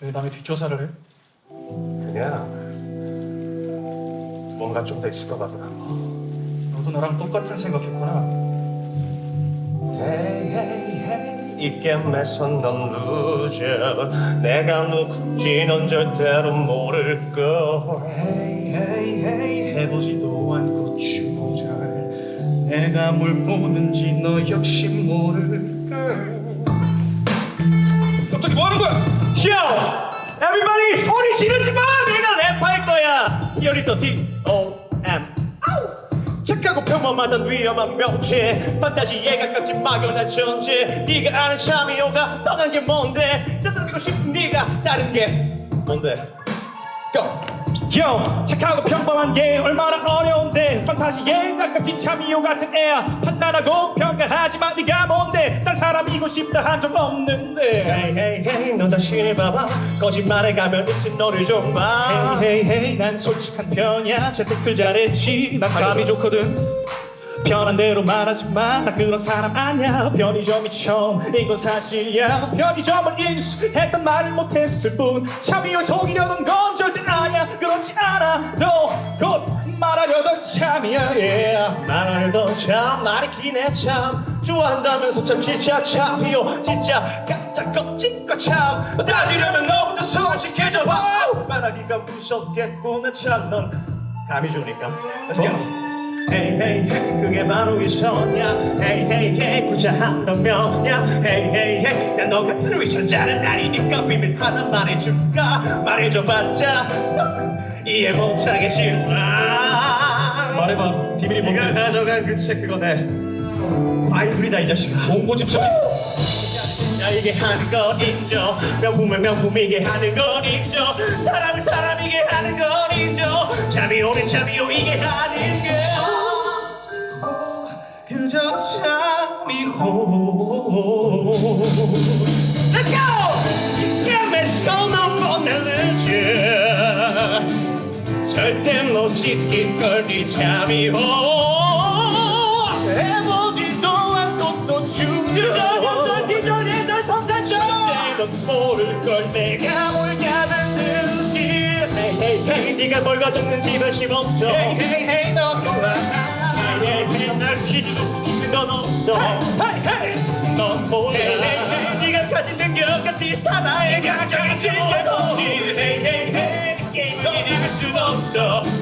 왜 남의 뒷조사를 해? 그냥 뭔가 좀 더 있을 것 같더라고. 너도 나랑 똑같은 생각했구나. Hey, hey, hey, 이 게임에서 넌 루저 내가 누군지 넌 절대로 모를걸 Hey, hey, hey, 해보지도 않고 주절. 내가 뭘 보는지 너 역시 모를걸. Yo! Everybody 소리 지르지 마! 내가 랩할 거야! Here is the D-O-M 아우! 착하고 평범하던 위험한 명체 판타지에 가깝진 막연한 존재 네가 아는 참이오가 떠난 게 뭔데 나 사람이고 싶은 네가 다른 게 뭔데? Go! 요 착하고 평범한 게 얼마나 어 려운데 판타지에 가깝지 참이요 같은 애야. 판단하고 평가하지만 네가 뭔데? 딴 사람이고 싶다. 한 적 없는데. Hey hey hey 너 자신을 봐봐. 거짓말에 가면 있을 너를 좀봐. 헤이 헤이 헤이 난 솔직한 편이야. 재테크 잘했지. 난 감이 좋거든. 편한 대로 말하지 마나 그런 사람 아니야. 편의점이 처음 이건 사실이야. 편의점을 인수했단 말을 못했을 뿐. 참이요 속이려던 건 절대 아니야 참이야 yeah. 말도 참 말이 기네 참. 좋아한다면서 참 진짜 참이요. 진짜 깜짝 껍질과 참. 따지려면 너부터 솔직해져 봐. 말하기가 무섭겠구나 참넌 감이 좋으니까. Let's go. Hey hey hey 그게 바로 이 소냐 Hey hey hey 구자 한다면야. Hey hey hey 난너 같은 위천자는 아니니까 비밀 하나 말해줄까? 말해줘봤자 너 이해 못하겠지만 말해봐. 비밀이 네가 뭔데? 가져간 그 책 그거 내 바이블이다 이 자식아. 공고 집착. 진짜이게 하는 건 인정. 명품을 명품이게 하는 건 인정. 사람을 사람이게 하는 건 인정. 잠이 오는 잠이 오이게 하는 게. 그저 잠이호 절대 못 지킬 걸네 잠이호 해보지도 않고 또 죽으려 기절에 널 선단져 절대 넌 모를 걸 내가 뭘 Hey hey hey 네가 뭘 가졌는지 별심 없어. Hey hey hey 너 몰라 hey hey 날 지킬 수 있는 건 없어 Hey hey 넌 몰라. hey hey 네가 가진 능력 같이 사나의 감정이 즐겨보지. Hey hey hey 게임을 이 So.